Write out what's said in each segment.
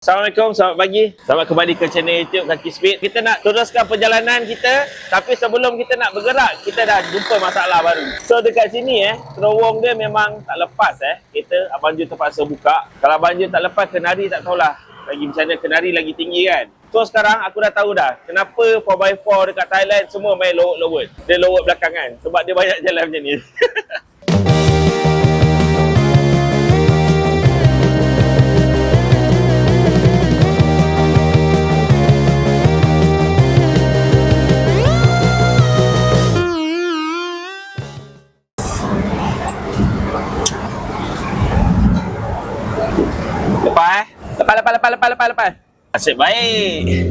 Assalamualaikum, selamat pagi. Selamat kembali ke channel YouTube Kaki Speed. Kita nak teruskan perjalanan kita, tapi sebelum kita nak bergerak, kita dah jumpa masalah baru. So dekat sini eh, terowong dia memang tak lepas eh. Kita Ju terpaksa buka. Kalau Ju tak lepas, kenari tak tahulah. Lagi macam mana kenari lagi tinggi kan. So sekarang aku dah tahu dah kenapa 4x4 dekat Thailand semua main lowot-lowot. Dia lowot belakangan sebab dia banyak jalan macam ni. Lepas, lepas, lepas, lepas, lepas, lepas. Asyik baik.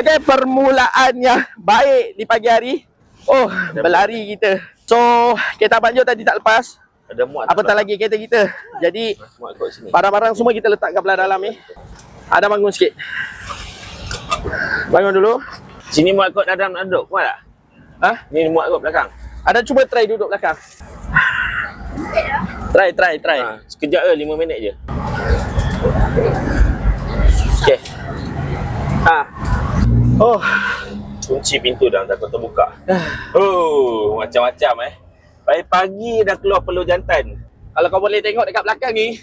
Okey, permulaan yang baik di pagi hari. Oh, berlari kita. So, kereta Abang Jo tadi tak lepas. Ada muat. Apatah lagi kereta kita. Jadi, Muat kot sini. barang-barang semua kita letak kat belah dalam ni. Ada bangun sikit. Bangun dulu. Sini muat kot dalam nak duduk. Muat tak? Ha? Ni muat kot belakang. Ada cuba try duduk belakang. Try, try, try. Ha, sekejap ke, lima minit je. Okay. Ha. Oh, Kunci pintu dah, takut terbuka. Oh, macam-macam eh. Pagi-pagi dah keluar peluh jantan. kalau kau boleh tengok dekat belakang ni,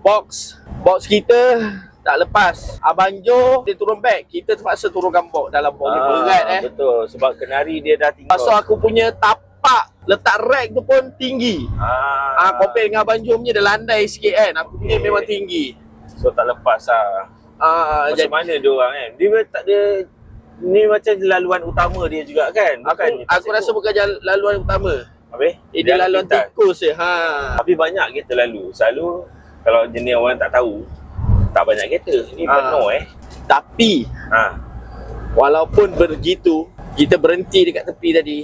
box box kita tak lepas. Abang Jo dia turun beg, kita terpaksa turunkan box dalam box ni berat eh. Ah, Betul, sebab kenari dia dah tinggal. Pasal aku punya tapak letak rack tu pun tinggi. Ah, Ah, compare dengan Abang Jo punya dia landai sikit kan. Aku punya Okay. memang tinggi. So tak lepas lah. Ah, Macam jadi mana dia orang kan? Dia tak ada ni macam laluan utama dia juga kan? aku Bukan aku rasa bukan jalan laluan utama. Habis? Eh, dia laluan pintas. tikus je. Ha. Tapi banyak kereta lalu. Selalu kalau jenis orang tak tahu, tak banyak kereta. Ni Ah. penuh eh. Tapi Ha. walaupun begitu, kita berhenti dekat tepi tadi.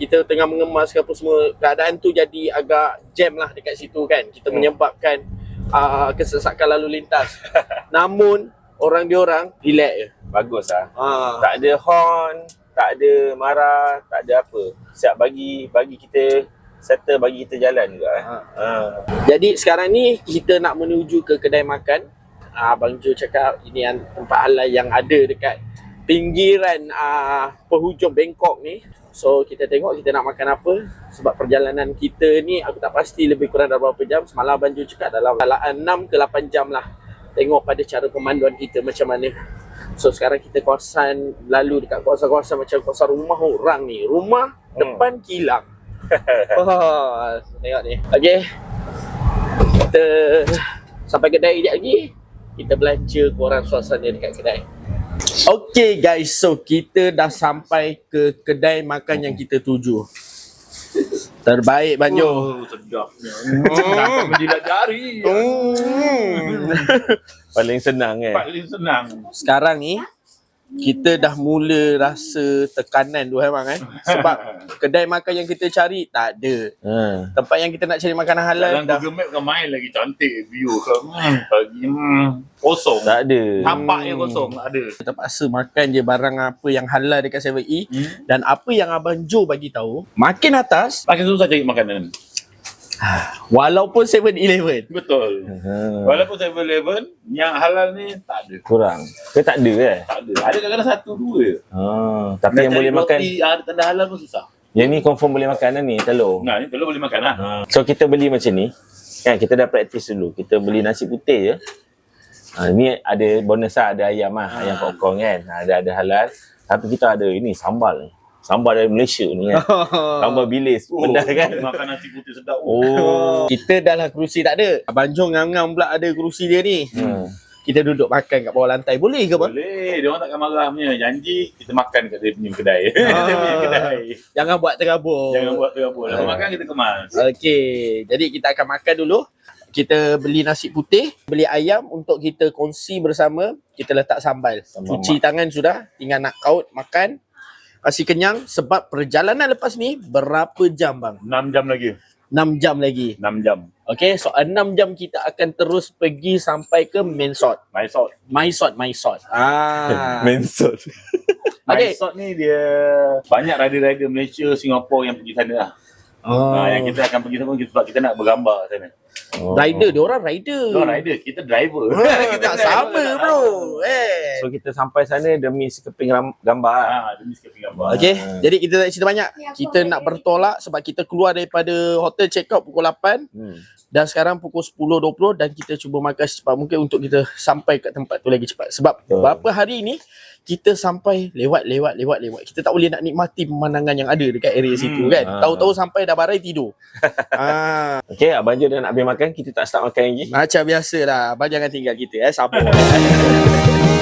Kita tengah mengemas ke apa semua. Keadaan tu jadi agak jam lah dekat situ kan. Kita Hmm. menyebabkan uh, kesesakan lalu lintas. Namun orang dia orang relax je. Bagus lah. Ah. Tak ada horn, tak ada marah, tak ada apa. Siap bagi bagi kita settle bagi kita jalan juga eh. Ha. Ha. Jadi sekarang ni kita nak menuju ke kedai makan. Ah, Abang Jo cakap ini yang tempat halal yang ada dekat pinggiran uh, penghujung Bangkok ni. So kita tengok kita nak makan apa sebab perjalanan kita ni aku tak pasti lebih kurang dalam berapa jam. Semalam Abang Jo cakap dalam dalam 6 ke 8 jam lah. Tengok pada cara pemanduan kita macam mana. So sekarang kita kawasan lalu dekat kawasan-kawasan macam kawasan rumah orang ni. Rumah Hmm. depan kilang. oh, tengok ni. Okey. Kita sampai kedai kejap lagi. Kita belanja korang suasana dekat kedai. Okay guys, so kita dah sampai ke kedai makan yang kita tuju. Terbaik Banjo. Oh, sedapnya. Menjilat jari. Hmm. Paling senang kan. Paling senang. Sekarang ni kita dah mula rasa tekanan tu memang kan. Sebab kedai makan yang kita cari tak ada. Ha. Tempat yang kita nak cari makanan halal Dalam dah Google Map kan main lagi cantik view. Hmm, pagi hmm, kosong. Tak ada. Nampaknya kosong, tak ada. terpaksa makan je barang apa yang halal dekat 7E Hmm. dan apa yang abang Jo bagi tahu makin atas Makin susah cari makanan. Walaupun 7-Eleven Betul. Ha. Walaupun 7-Eleven, yang halal ni tak ada. Kurang. Ke tak ada eh? Tak ada. Ada kadang-kadang satu, dua. Ha. Tapi yang Nak boleh cari makan, roti, Ada tanda halal pun susah. yang ni confirm boleh makan ni telur. Nah, ni telur boleh makan lah. Ha. So kita beli macam ni. Kan kita dah praktis dulu. Kita beli nasi putih je. Ha, ni ada bonus lah, ada ayam lah, ayam popcorn kan. Ha, Ada ada halal. Tapi kita ada ini sambal. Sambal dari Malaysia ni kan. Sambal bilis. Oh, Benda kan. Makan nasi putih sedap. Oh. kita dah lah kerusi tak ada abang Jo ngam-ngam pula ada kerusi dia ni Hmm. kita duduk makan kat bawah lantai boleh ke bang? Boleh, dia orang takkan marah punya. Janji kita makan kat dia punya kedai. Ah. dia punya kedai. jangan buat terabur Jangan buat terabur. Lepas makan kita kemas. Okey, jadi kita akan makan dulu. Kita beli nasi putih, beli ayam untuk kita kongsi bersama. Kita letak sambal. Sambal Cuci tangan sudah, tinggal nak kaut, makan. Kasih kenyang sebab perjalanan lepas ni berapa jam bang? 6 jam lagi. 6 jam lagi. 6 jam. Okey, so 6 jam kita akan terus pergi sampai ke main sort. My sort, my sort. Ah. My Okey. salt ni dia banyak rider-rider Malaysia, Singapura yang pergi sana lah. Oh. Ha, yang kita akan pergi sana sebab kita nak bergambar sana. Oh. Rider, dia orang rider. No rider, kita driver. tak sama bro. Eh. So kita sampai sana demi sekeping ram- gambar. Ha, demi sekali gambar. Okey, jadi kita tak cerita banyak. Kita nak bertolak sebab kita keluar daripada hotel check out pukul 8 Hmm. dan sekarang pukul 10.20 dan kita cuba makan secepat mungkin untuk kita sampai kat tempat tu lagi cepat. Sebab Betul. beberapa hari ni kita sampai lewat lewat lewat lewat. Kita tak boleh nak nikmati pemandangan yang ada dekat area situ Hmm, kan. ah. Tahu-tahu sampai dah barai tidur. ah, Okay, Abang Jo dah nak habis makan. Kita tak start makan lagi. macam biasa lah. Abang jangan tinggal kita eh. Sabar.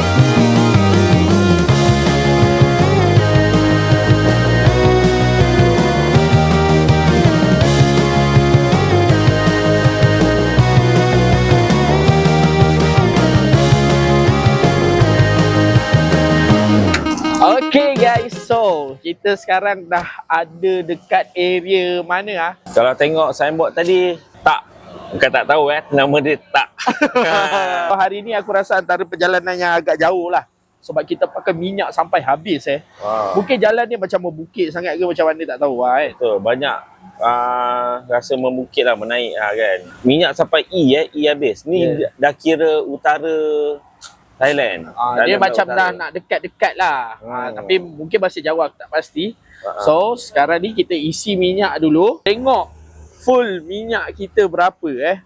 kita sekarang dah ada dekat area mana ah? Kalau tengok signboard tadi, tak. Bukan tak tahu eh. Nama dia tak. Hari ni aku rasa antara perjalanan yang agak jauh lah. Sebab kita pakai minyak sampai habis eh. wow. Mungkin jalan ni macam membukit sangat ke macam mana tak tahu lah eh. Betul. Banyak uh, rasa membukit lah, menaik lah kan. Minyak sampai E eh. E habis. Ni Yeah. dah kira utara Thailand. Ah, dia Dalam macam dah nak dekat-dekat lah. Hmm. Ah, tapi mungkin masih jauh aku tak pasti. So sekarang ni kita isi minyak dulu. Tengok full minyak kita berapa eh.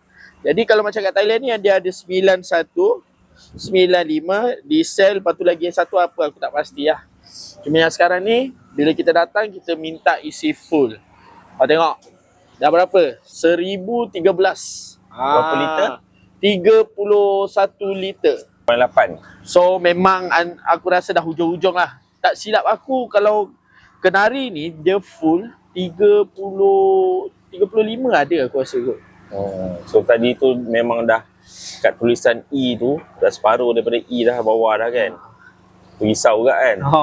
Jadi kalau macam kat Thailand ni dia ada 91, 95, diesel, lepas tu lagi yang satu apa aku tak pasti lah. Cuma yang sekarang ni bila kita datang kita minta isi full. Kau tengok. Dah berapa? 1013. Berapa liter? 31 liter. 8. So memang an, aku rasa dah hujung-hujung lah. Tak silap aku kalau kenari ni dia full 30 35 ada aku rasa kot. Oh. So tadi tu memang dah kat tulisan E tu dah separuh daripada E dah bawah dah kan. Tu risau juga kan. Ha.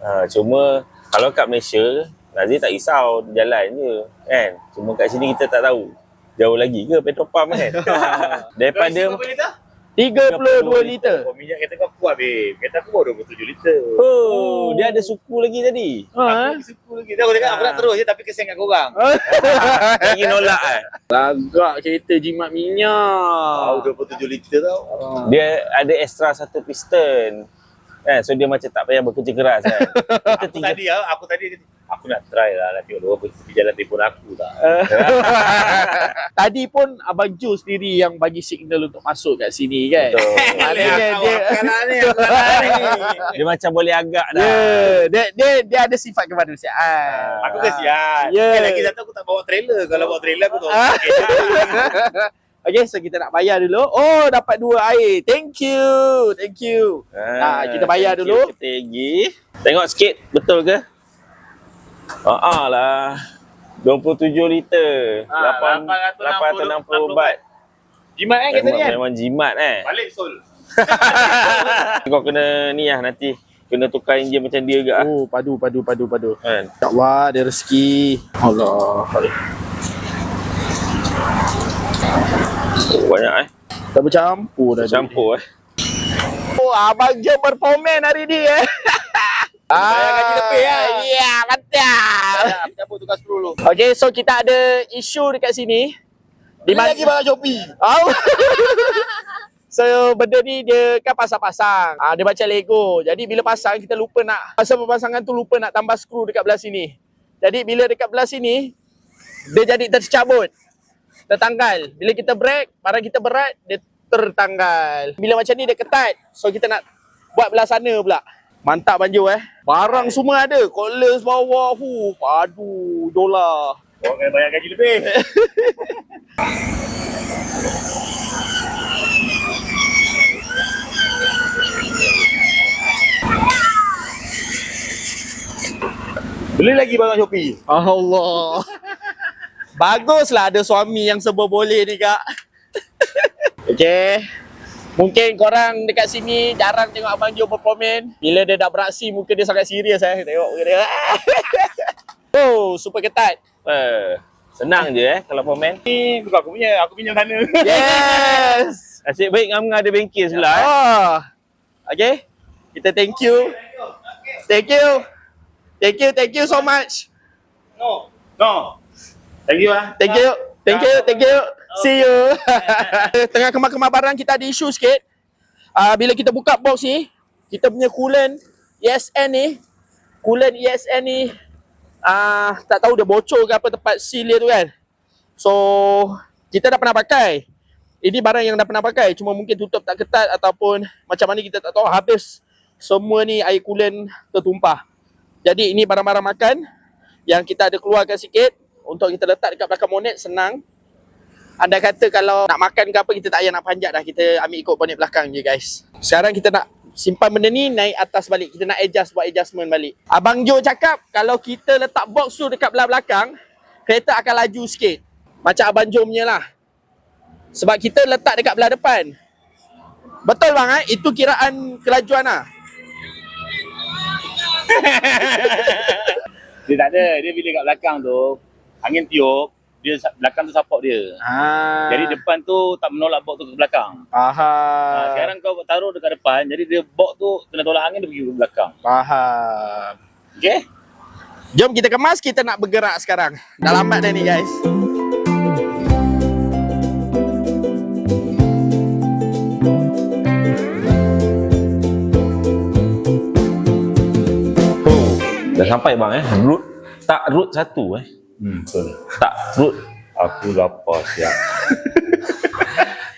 Ha, cuma kalau kat Malaysia Nazir tak risau jalan je kan. Cuma kat sini kita tak tahu. Jauh lagi ke petrol pump kan? Daripada 32 liter. Oh, minyak kereta kau kuat, babe. Kereta aku baru 27 liter. Oh, dia ada suku lagi tadi. Ha. Aku lagi suku lagi. Aku cakap aku nak terus je tapi kesian kat korang. Lagi nolak kan. Lagak kereta jimat minyak. Tahu 27 liter tau. Dia ada extra satu piston. Kan? So dia macam tak payah bekerja keras kan. Aku tinggal tadi ah, aku tadi aku nak try lah nak tengok dua pergi jalan telefon aku tak. Tadi pun Abang Jo sendiri yang bagi signal untuk masuk kat sini kan. Betul. Maknanya dia, ni, aku nak ni. Dia macam boleh agak dah. dia, dia, dia, dia ada sifat kemanusiaan. Aku kesian. Ya. Yeah. lagi satu aku tak bawa trailer. Kalau bawa trailer aku tak Ah. Okay, so kita nak bayar dulu. Oh, dapat dua air. Thank you. Thank you. Ah, kita bayar dulu. Kita pergi. Tengok sikit, betul ke? Ah, ah lah. 27 liter. Ah, 8, 860 baht. Jimat kan kereta Memang, ni kan? memang jimat eh. Balik Sol. Kau kena ni lah nanti. Kena tukar enjin macam dia ke ah. Oh, padu, padu, padu, padu. Kan? Ya Allah, ada rezeki. Allah. Oh, banyak eh. Dah bercampur dah. Campur eh. Oh, Abang Jo berpomen hari ni eh. Bayar gaji lebih lah. Ya, mantap. Campur tukar skru dulu. Okay, so kita ada isu dekat sini. Di mana lagi bang Shopee. Oh. so benda ni dia kan pasang-pasang. Ah dia macam Lego. Jadi bila pasang kita lupa nak masa pemasangan tu lupa nak tambah skru dekat belah sini. Jadi bila dekat belah sini dia jadi tercabut. Tertanggal. Bila kita break, barang kita berat, dia tertanggal. Bila macam ni dia ketat. So kita nak buat belah sana pula. Mantap Banjo eh. Barang semua ada. Collars bawah. Hu, aduh, dolar. Orang kena bayar gaji lebih. Beli lagi barang Shopee. Allah. Baguslah ada suami yang serba boleh ni kak. Okey. Mungkin korang dekat sini jarang tengok Abang Jo berkomen. Bila dia dah beraksi muka dia sangat serius eh. Tengok muka dia. oh, super ketat. Eh, senang je eh kalau komen. Ni bukan aku punya, aku pinjam sana. Yes. Asyik baik ngam-ngam ada bengkel sebelah eh. Oh. Okay. Kita thank you. Thank you. Thank you, thank you so much. No. No. Thank you ah. Thank you. Thank you. Thank you. See you. Tengah kemar-kemar barang kita ada isu sikit. Uh, bila kita buka box ni, kita punya coolant ESN ni, coolant ESN ni uh, tak tahu dia bocor ke apa tempat seal dia tu kan. So, kita dah pernah pakai. Ini barang yang dah pernah pakai. Cuma mungkin tutup tak ketat ataupun macam mana kita tak tahu habis semua ni air coolant tertumpah. Jadi ini barang-barang makan yang kita ada keluarkan sikit untuk kita letak dekat belakang bonet senang. Anda kata kalau nak makan ke apa kita tak payah nak panjat dah. Kita ambil ikut bonet belakang je guys. Sekarang kita nak simpan benda ni naik atas balik. Kita nak adjust buat adjustment balik. Abang Jo cakap kalau kita letak box tu dekat belah belakang, kereta akan laju sikit. Macam Abang Jo punya lah. Sebab kita letak dekat belah depan. Betul bang eh? Itu kiraan kelajuan lah. Dia tak ada. Dia bila kat belakang tu, angin tiup, dia belakang tu support dia. Ah. Jadi depan tu tak menolak box tu ke belakang. Faham. Ha, sekarang kau taruh dekat depan, jadi dia box tu kena tolak angin dia pergi ke belakang. Faham. Okey? Jom kita kemas, kita nak bergerak sekarang. Dah lambat dah ni guys. Oh, dah sampai bang eh. Root tak root satu eh. Hmm, betul. Tak root. Aku lapar siap.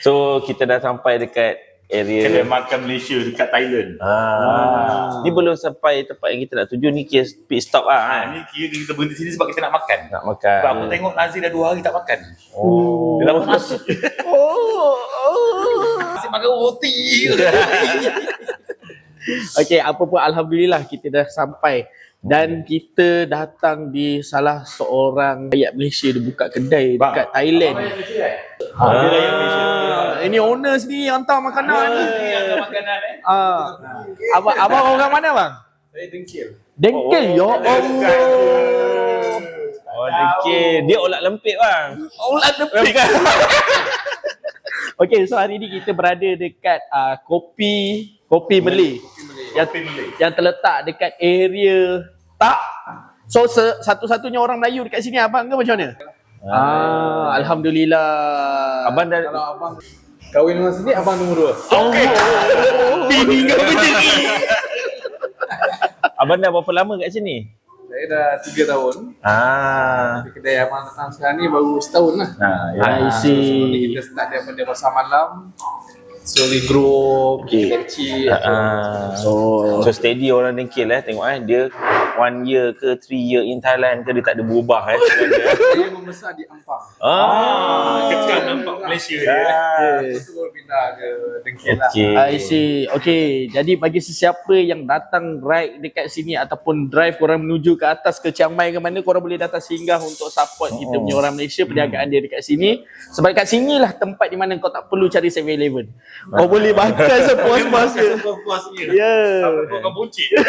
So kita dah sampai dekat area Kedai makan Malaysia dekat Thailand. Ah. Ni belum sampai tempat yang kita nak tuju ni kira pit stop lah Ha, kan. ni kira kita berhenti sini sebab kita nak makan. Nak makan. Sebab aku tengok Nazir dah dua hari tak makan. Oh. Dia dapat nasi. Oh, oh. Nasi makan roti. Okey, apa pun alhamdulillah kita dah sampai dan kita datang di salah seorang rakyat Malaysia dia buka kedai Bang, dekat Thailand. Ha, dia rakyat Malaysia. Ah, ini owner sendiri yang hantar makanan ni. Ni yang makanan eh. Ah. Abang abang orang mana bang? Saya dengkil. Dengkel ya Allah. Oh, dengkir. Dia olat lempit bang. Olat depik. Okey, so hari ni kita berada dekat uh, kopi kopi Malay yang yang terletak dekat area tak. So se- satu-satunya orang Melayu dekat sini abang ke macam mana? Ah, alhamdulillah. Abang dah Kalau abang kahwin dengan sini, abang nombor dua. Okey. Bini kau macam ni. abang dah berapa lama kat sini? Saya dah tiga tahun. Ah. Di kedai abang datang sekarang ni baru setahun lah. Nah, ya. I So, kita start daripada pasar malam. Slowly grow, Okay. kecil. Ah. So, So steady orang dengkil eh tengok eh dia one year ke three year in Thailand ke dia tak ada berubah eh. Saya membesar di Ampang. ah. Kecil nampak Malaysia dia. Ah. Lepas tu baru pindah ke Dengkil lah. Okay. I see. Okay, jadi bagi sesiapa yang datang ride dekat sini ataupun drive korang menuju ke atas ke Chiang Mai ke mana korang boleh datang singgah untuk support kita punya orang Malaysia perniagaan dia dekat sini. Sebab kat sinilah tempat di mana kau tak perlu cari 7-Eleven. Kau boleh makan sepuas-puasnya. Puas-puasnya. Ya. Kau kau buncit.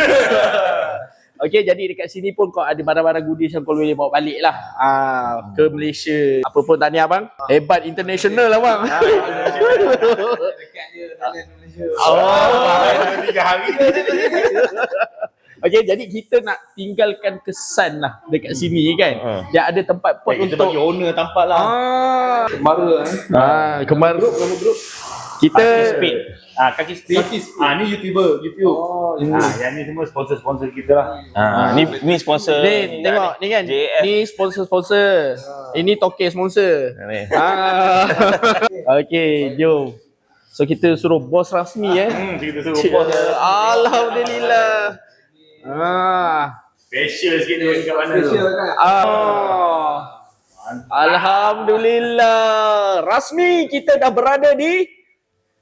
Okay, jadi dekat sini pun kau ada barang-barang goodies yang kau boleh bawa balik lah. Ah, ke Malaysia. Apa pun tahniah abang. Hebat international lah bang. Dekat je Thailand Malaysia. Oh. Tiga hari. Okay, jadi kita nak tinggalkan kesan lah dekat sini kan. Hmm. Dia ada tempat pot Kita untuk bagi owner tampak lah. Ah, Kembara eh. ah kemar Grup, nama grup. Kita Speed. Ah, kaki speed. Kaki speed. Ah, ni YouTuber, YouTube. Oh, Ah, yang ni semua sponsor-sponsor kita lah. Ah, ni ni sponsor ni tengok ni kan. JF. Ni sponsor-sponsor. Ini toke sponsor. Ni. Ah. okay, jom. So kita suruh bos rasmi eh. Hmm, kita suruh bos. Alhamdulillah. Ah. Special sikit dia kat mana tu. Special kan? Ah. Alhamdulillah. Rasmi kita dah berada di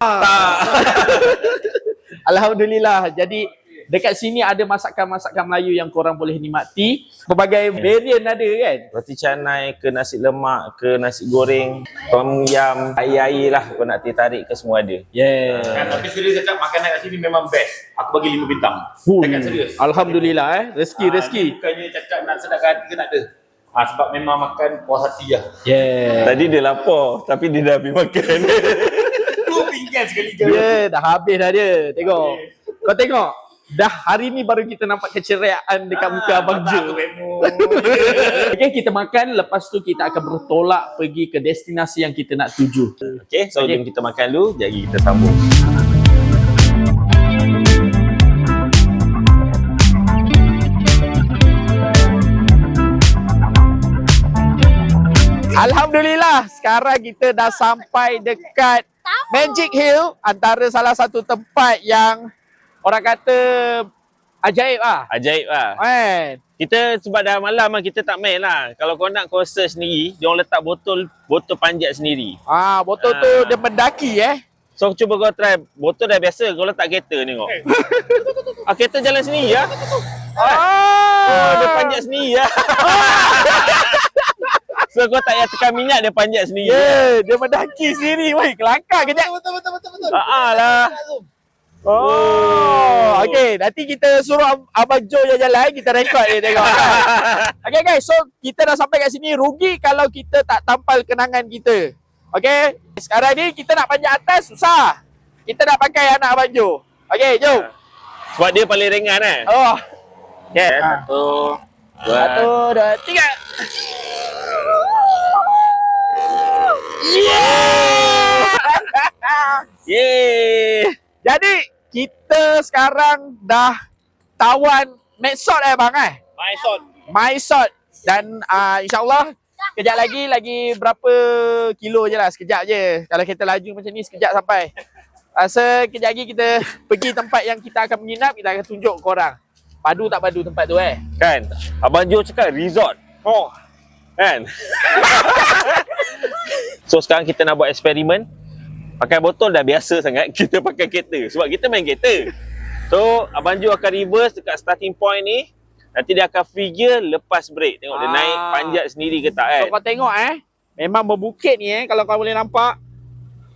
Alhamdulillah. Jadi dekat sini ada masakan-masakan Melayu yang korang boleh nikmati. Pelbagai variant ada kan? Roti canai ke nasi lemak ke nasi goreng, tom yam, air-air lah kau nak tarik ke semua ada. Yeah. Kan, tapi serius cakap makanan kat sini memang best. Aku bagi lima bintang. Huh. Cakap serius. Alhamdulillah eh. Rezeki, Ah, rezeki. Bukannya cakap nak sedapkan hati ke tak ada. Ah, sebab memang makan puas hati lah. Yeah. Tadi dia lapar tapi dia dah habis makan. Pinggan sekali je. Yeah, dah habis dah dia. Tengok. Kau tengok. dah hari ni baru kita nampak keceriaan dekat muka Abang Jo. Okay, kita makan. Lepas tu kita akan bertolak pergi ke destinasi yang kita nak tuju. Okay, so Okay. jom kita makan dulu. Jadi kita sambung. Alhamdulillah, sekarang kita dah sampai dekat Magic Hill, antara salah satu tempat yang orang kata ajaib ah. Ajaib lah. Kan? Kita sebab dah malam lah, kita tak main lah. Kalau kau nak kau search sendiri, dia orang letak botol botol panjat sendiri. Ah, botol tu Ah. dia mendaki eh. So cuba kau try. Botol dah biasa, kau letak kereta tengok. ah, kereta jalan sendiri ya. Oh, Ah, dia panjat sendiri ya. so kau tak payah tekan minyak, dia panjat sendiri. Ya, yeah, dia mendaki sendiri. Woi, kelakar kejap. Betul betul betul betul. Ah, ah lah. Oh, okey. Nanti kita suruh Ab- Abang Jo yang jalan, kita rekod dia tengok. okey guys, so kita dah sampai kat sini. Rugi kalau kita tak tampal kenangan kita. Okey, sekarang ni kita nak panjat atas susah. Kita nak pakai anak Abang Jo. Okey, jom. Sebab dia paling ringan eh. Oh, Okay, Ah. satu, dua, satu, dua, tiga. Yeay. Jadi, kita sekarang dah tawan Maxot eh bang eh? My Sot dan uh, insyaAllah kejap lagi lagi berapa kilo je lah sekejap je kalau kita laju macam ni sekejap sampai rasa kejap lagi kita pergi tempat yang kita akan menginap kita akan tunjuk korang padu tak padu tempat tu eh Kan? Abang Jo cakap resort. oh Kan? so sekarang kita nak buat eksperimen. Pakai botol dah biasa sangat. Kita pakai kereta. Sebab kita main kereta. So Abang Jo akan reverse dekat starting point ni. Nanti dia akan figure lepas break. Tengok dia Ah. naik panjat sendiri ke tak kan? so kau tengok eh memang membukit ni eh kalau kau boleh nampak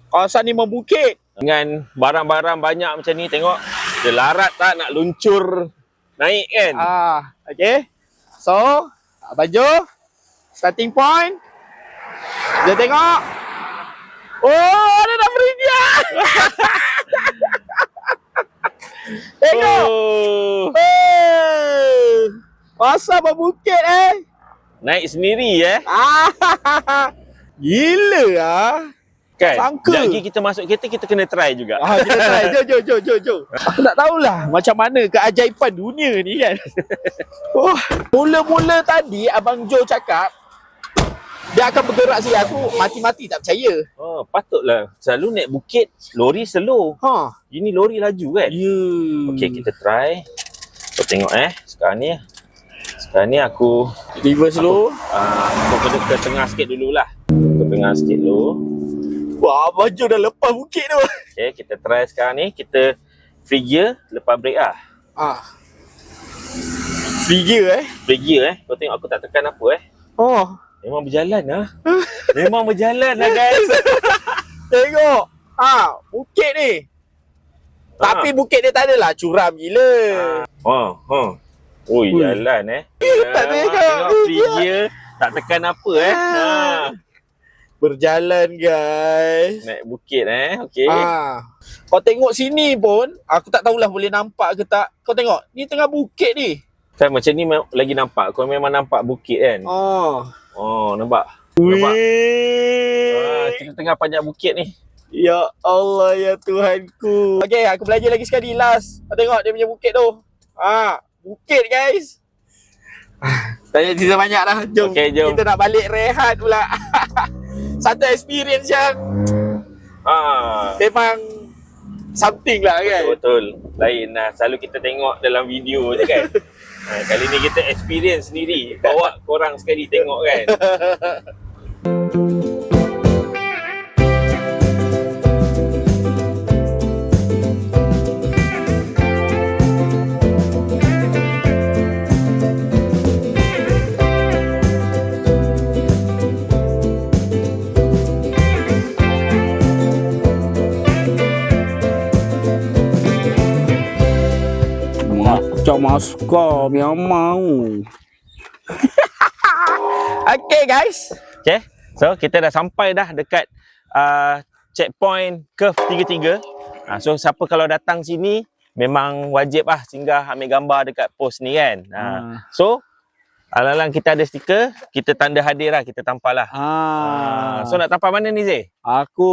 kawasan ni membukit Dengan barang-barang banyak macam ni tengok. Dia larat tak nak luncur naik kan? ah okay so Abang Jo starting point dia tengok oh ada dah berinjak tengok Oh. Eh, Masa berbukit eh. Naik sendiri eh. Gila ah. Kan? Sangka. Sekejap lagi kita masuk kereta kita kena try juga. Ah, kita try. Jom, jom, jom, jom, jom. Aku tak tahulah macam mana keajaiban dunia ni kan. Oh, mula-mula tadi Abang Jo cakap dia akan bergerak sini. Aku mati-mati tak percaya. Oh, patutlah. Selalu naik bukit, lori slow. Ha. Ini lori laju kan? Ya. Okey, kita try. Kau tengok eh. Sekarang ni. Sekarang ni aku reverse dulu. uh, aku kena ke tengah sikit dululah. Ke tengah sikit dulu. Wah, Jo dah lepas bukit tu. Okey, kita try sekarang ni. Kita free gear lepas break ah. Ah. Free gear eh. Free gear eh. Kau tengok aku tak tekan apa eh. Oh. Memang berjalan ah. Memang berjalan lah guys. Tengok. Ha, bukit ni. Tapi bukit dia tak adalah curam gila. Ha, ha. Ui, Ui. jalan eh. Tak tengok. Tengok free gear. Tak tekan apa eh. Ha. Berjalan guys. Naik bukit eh. Okey. Ha. Kau tengok sini pun, aku tak tahulah boleh nampak ke tak. Kau tengok, ni tengah bukit ni. Kan macam ni lagi nampak. Kau memang nampak bukit kan. Oh. Oh, nampak. Nampak. Ah, Wih. kita tengah panjat bukit ni. Ya Allah ya Tuhanku. Okey, aku belajar lagi sekali last. Kau tengok dia punya bukit tu. Ha, bukit guys. Ah, payah cerita banyak dah. Jom. Okey, jom. Kita nak balik rehat pula. Satu experience yang Ha. memang something lah kan. Betul. Lain lah. Selalu kita tengok dalam video je kan. ha, kali ni kita experience sendiri. Bawa korang sekali tengok kan. Maskar yang mau. Okay guys. Okay. So kita dah sampai dah dekat uh, checkpoint curve 33. Uh, so siapa kalau datang sini memang wajib lah singgah ambil gambar dekat post ni kan. Ha. Ah. So, alang-alang kita ada stiker, kita tanda hadir lah, kita tampal lah. Ah. So nak tampal mana ni Zee? aku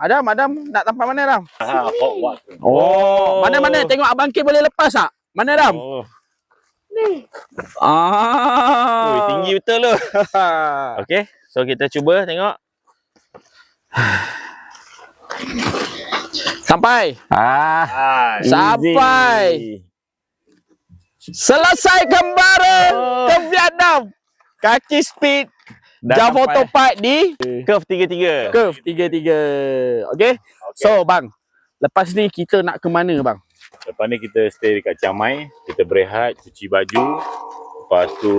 Adam, Adam nak tampal mana Adam? Ha, hot what? Oh, mana-mana tengok abang K boleh lepas tak? Mana Adam? Oh, Ah. Ui, tinggi betul tu. Okay, so kita cuba tengok. Sampai. Ah, Ah, Sampai. Selesai kembara Oh. ke Vietnam. Kaki speed. Dah photo part di curve tiga-tiga. curve 33. Okay? So bang, lepas ni kita nak ke mana bang? Lepas ni kita stay dekat Chiang Mai, kita berehat, cuci baju. Lepas tu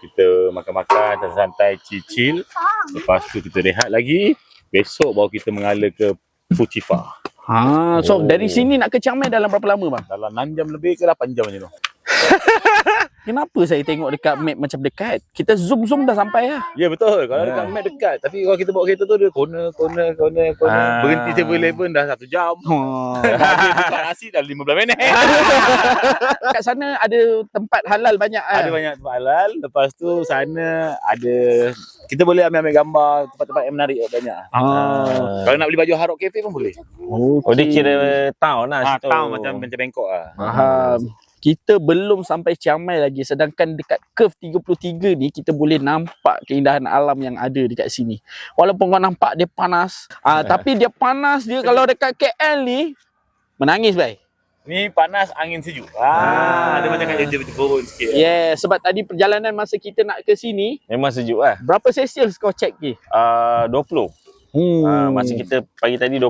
kita makan-makan, santai-santai, chill-chill. Lepas tu kita rehat lagi. Besok baru kita mengalir ke Fuchifa. Ha, so Oh. dari sini nak ke Chiang Mai dalam berapa lama bang? Dalam 6 jam lebih ke 8 jam macam tu. Kenapa saya tengok dekat map macam dekat? Kita zoom-zoom dah sampai lah. Ya betul. Kalau Ah. dekat map dekat. Tapi kalau kita bawa kereta tu dia corner, corner, corner, corner. Ah. Berhenti 7-Eleven dah 1 jam. Oh. Habis buka nasi dah 15 minit. Kat sana ada tempat halal banyak kan? Ada banyak tempat halal. Lepas tu sana ada kita boleh ambil-ambil gambar tempat-tempat yang menarik banyak. Ah. Kalau nak beli baju Harok Cafe pun boleh. Oh, dia kira town lah Ah, situ. town macam macam Bangkok ah. Faham. Kita belum sampai Chiang Mai lagi sedangkan dekat curve 33 ni kita boleh nampak keindahan alam yang ada dekat sini. Walaupun kau nampak dia panas, ah tapi dia panas dia kalau dekat KL ni menangis bai. Ni panas angin sejuk. Ah, dia macam kat dia turun sikit. Yeah, sebab tadi perjalanan masa kita nak ke sini, Memang sejuk lah. berapa Celsius kau check ke? Uh, 20. Hmm. Uh, masa kita pagi tadi 20.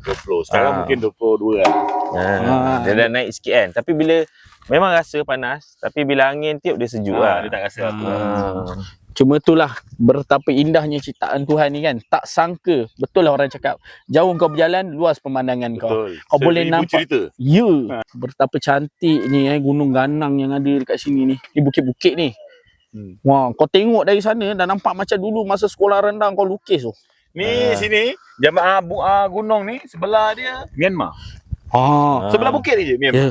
20. Sekarang Ah. mungkin 22 lah. Uh, dia dah naik sikit kan. Tapi bila memang rasa panas, tapi bila angin tiup dia sejuk Ah, lah. dia tak rasa apa. Ah. Cuma itulah betapa indahnya ciptaan Tuhan ni kan. Tak sangka, betul lah orang cakap, jauh kau berjalan, luas pemandangan kau. Betul. Kau boleh Seribu nampak- cerita. Ya, betapa cantik ni eh gunung ganang yang ada dekat sini ni. Ni bukit-bukit ni. Hmm. Wah, kau tengok dari sana dah nampak macam dulu masa sekolah rendah kau lukis tu. Ni Ah. sini jamaah bu, ah, gunung ni sebelah dia Myanmar. Ah. Sebelah bukit je Myanmar. Ya.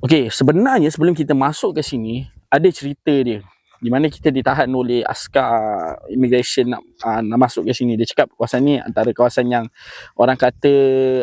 Okey, sebenarnya sebelum kita masuk ke sini, ada cerita dia. Di mana kita ditahan oleh askar immigration nak, uh, nak masuk ke sini. Dia cakap kawasan ni antara kawasan yang orang kata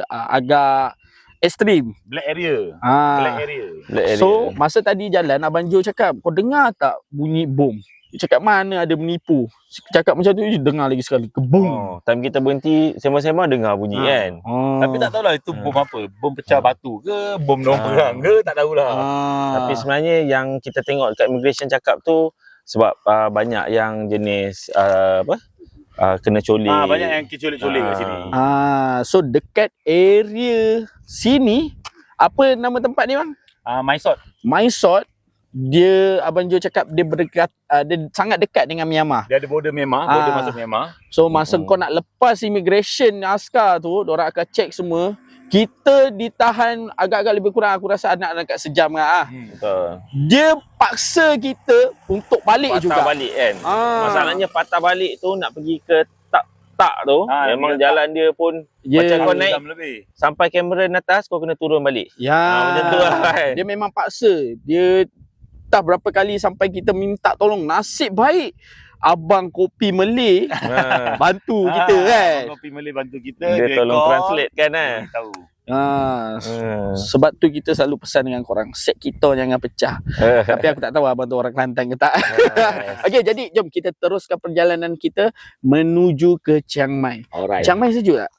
uh, agak ekstrim. Black area. Black Ah. area. Black area. So, masa tadi jalan Abang Jo cakap, kau dengar tak bunyi bom? Dia cakap mana ada menipu. Cakap macam tu, dia dengar lagi sekali. Kebum. Oh, time kita berhenti sema-sema dengar bunyi Ah. kan. Oh. Tapi tak tahulah itu bom apa. Bom pecah batu ke, bom Ah. orang perang ke, tak tahulah. Ah. Tapi sebenarnya yang kita tengok dekat immigration cakap tu sebab uh, banyak yang jenis uh, apa? Uh, kena colik. Ah, banyak yang keculik-culik kat Ah. sini. Ah, so dekat area sini apa nama tempat ni bang? Ah, Mysot. Mysot dia abang Jo cakap dia berdekat uh, dia sangat dekat dengan Myanmar. Dia ada border Myanmar, border Ah. masuk Myanmar. So masa Hmm. kau nak lepas immigration askar tu, orang akan check semua. Kita ditahan agak-agak lebih kurang aku rasa anak dekat sejam lah. ah. Betul. Dia paksa kita untuk balik Patah juga. balik kan. Ah. Masalahnya patah balik tu nak pergi ke tak tak tu Ah, memang dia jalan dia pun Ya. macam kau naik lebih. sampai kamera atas kau kena turun balik. Ya. Ah, macam tu lah kan. Dia memang paksa. Dia tak berapa kali sampai kita minta tolong. Nasib baik abang kopi Malay Ha. bantu Ah, kita kan. Abang Kopi Malay bantu kita. Dia tolong call, translate kan eh. dia Tahu. Ha, Hmm. sebab tu kita selalu pesan dengan korang set kita jangan pecah. Tapi aku tak tahu abang tu orang Kelantan ke tak. Okey, jadi jom kita teruskan perjalanan kita menuju ke Chiang Mai. Alright. Chiang Mai sejuk tak?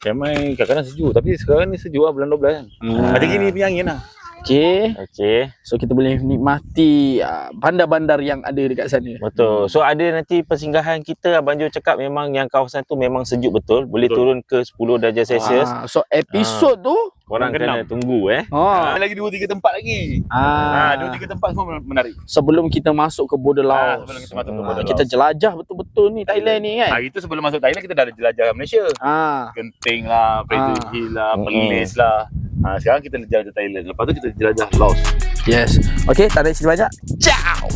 Chiang Mai kadang-kadang sejuk. Tapi sekarang ni sejuk lah bulan 12 kan. Hmm. Macam gini punya angin lah. Okey. Okey. So kita boleh nikmati uh, bandar-bandar yang ada dekat sana. Betul. So ada nanti persinggahan kita Abang Jo cakap memang yang kawasan tu memang sejuk betul. Boleh Betul. turun ke 10 darjah Celsius. Ah, so episod tu Korang kena tunggu eh. ha, Ada lagi dua tiga tempat lagi. ah, Ah, dua tiga tempat semua menarik. sebelum kita masuk ke border Ah, Laos. sebelum kita masuk ke Ah, border kita Laos. jelajah betul-betul ni Thailand ni kan. Hari tu sebelum masuk Thailand kita dah ada jelajah Malaysia. Ah. Genting lah, Fraser Ah. Hill lah, Mm-mm. Perlis lah. Ha, sekarang kita jelajah Thailand. Lepas tu kita jelajah Laos. Yes. Okay, tak ada cerita banyak. Ciao.